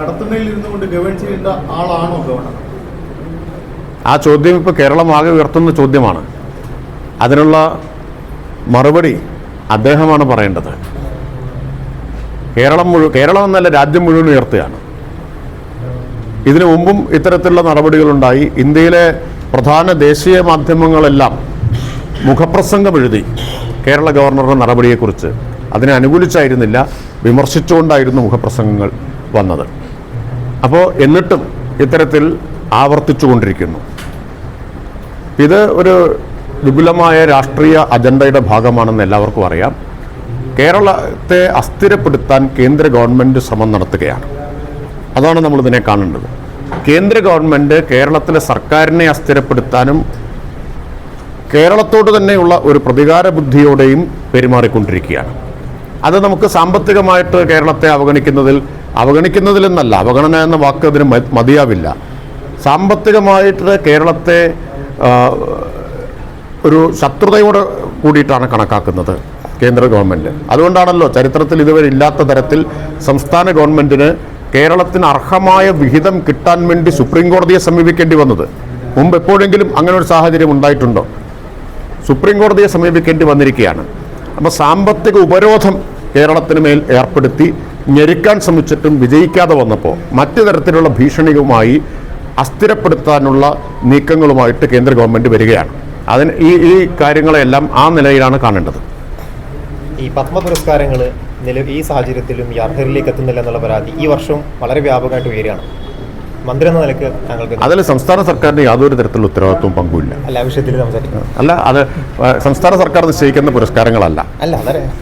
കടത്തുണ്ണയിൽ ഇരുന്നു കൊണ്ട് ഗവേൺ ചെയ്യേണ്ട ആളാണോ ഗവർണർ? ആ ചോദ്യം ഇപ്പോൾ കേരളം ആകെ ഉയർത്തുന്ന ചോദ്യമാണ്. അതിനുള്ള മറുപടി അദ്ദേഹമാണ് പറയേണ്ടത്. കേരളം മുഴുവൻ കേരളം എന്നല്ല രാജ്യം മുഴുവൻ ഉയർത്തുകയാണ്. ഇതിനു മുമ്പും ഇത്തരത്തിലുള്ള നടപടികളുണ്ടായി. ഇന്ത്യയിലെ പ്രധാന ദേശീയ മാധ്യമങ്ങളെല്ലാം മുഖപ്രസംഗം എഴുതി കേരള ഗവർണറുടെ നടപടിയെക്കുറിച്ച് അതിനെ അനുകൂലിച്ചായിരുന്നില്ല വിമർശിച്ചുകൊണ്ടായിരുന്നു മുഖപ്രസംഗങ്ങൾ വന്നത്. അപ്പോൾ എന്നിട്ടും ഇത്തരത്തിൽ ആവർത്തിച്ചു കൊണ്ടിരിക്കുന്നു ഇത് ഒരു വിപുലമായ രാഷ്ട്രീയ അജണ്ടയുടെ ഭാഗമാണെന്ന് എല്ലാവർക്കും അറിയാം. കേരളത്തെ അസ്ഥിരപ്പെടുത്താൻ കേന്ദ്ര ഗവൺമെന്റ് ശ്രമം നടത്തുകയാണ്. അതാണ് നമ്മളിതിനെ കാണേണ്ടത്. കേന്ദ്ര ഗവൺമെന്റ് കേരളത്തിലെ സർക്കാരിനെ അസ്ഥിരപ്പെടുത്താനും കേരളത്തോട് തന്നെയുള്ള ഒരു പ്രതികാര ബുദ്ധിയോടെയും പെരുമാറിക്കൊണ്ടിരിക്കുകയാണ്. അത് നമുക്ക് സാമ്പത്തികമായിട്ട് കേരളത്തെ അവഗണിക്കുന്നതിൽ അവഗണിക്കുന്നതിലെന്നല്ല അവഗണന എന്ന വാക്ക് അതിന് മതിയാവില്ല. സാമ്പത്തികമായിട്ട് കേരളത്തെ ഒരു ശത്രുതയോട് കൂടിയിട്ടാണ് കണക്കാക്കുന്നത് കേന്ദ്ര ഗവൺമെന്റ് അതുകൊണ്ടാണല്ലോ ചരിത്രത്തിൽ ഇതുവരെ ഇല്ലാത്ത തരത്തിൽ സംസ്ഥാന ഗവൺമെന്റിന് കേരളത്തിന് അർഹമായ വിഹിതം കിട്ടാൻ വേണ്ടി സുപ്രീം കോടതിയെ സമീപിക്കേണ്ടി വന്നത്. മുമ്പ് എപ്പോഴെങ്കിലും അങ്ങനെ ഒരു സാഹചര്യം ഉണ്ടായിട്ടുണ്ടോ? സുപ്രീം കോടതിയെ സമീപിക്കേണ്ടി വന്നിരിക്കുകയാണ്. അപ്പോൾ സാമ്പത്തിക ഉപരോധം കേരളത്തിന് മേൽ ഏർപ്പെടുത്തി ഞെരുക്കാൻ ശ്രമിച്ചിട്ടും വിജയിക്കാതെ വന്നപ്പോൾ മറ്റു തരത്തിലുള്ള ഭീഷണിയുമായി അസ്ഥിരപ്പെടുത്താനുള്ള നീക്കങ്ങളുമായിട്ട് കേന്ദ്ര ഗവൺമെന്റ് വരികയാണ്. അതിന് ഈ ഈ കാര്യങ്ങളെല്ലാം ആ നിലയിലാണ് കാണേണ്ടത്. ഈ പത്മ പുരസ്കാരങ്ങൾ നില ഈ സാഹചര്യത്തിലും ഈ അർഹരിലേക്ക് എത്തുന്നില്ല എന്നുള്ള പരാതി ഈ വർഷം വളരെ വ്യാപകമായിട്ട് ഉയരുകയാണ്. മന്ത്രി എന്ന നിലയ്ക്ക് താങ്കൾക്ക് അതിൽ സംസ്ഥാന സർക്കാരിന് യാതൊരു തരത്തിലുള്ള ഉത്തരവാദിത്വവും പങ്കുമില്ല. അല്ല വിഷയത്തിൽ സംസാരിക്കുന്നത് അല്ല അത് സംസ്ഥാന സർക്കാർ നിശ്ചയിക്കുന്ന പുരസ്കാരങ്ങളല്ല. അല്ല അതറിയാം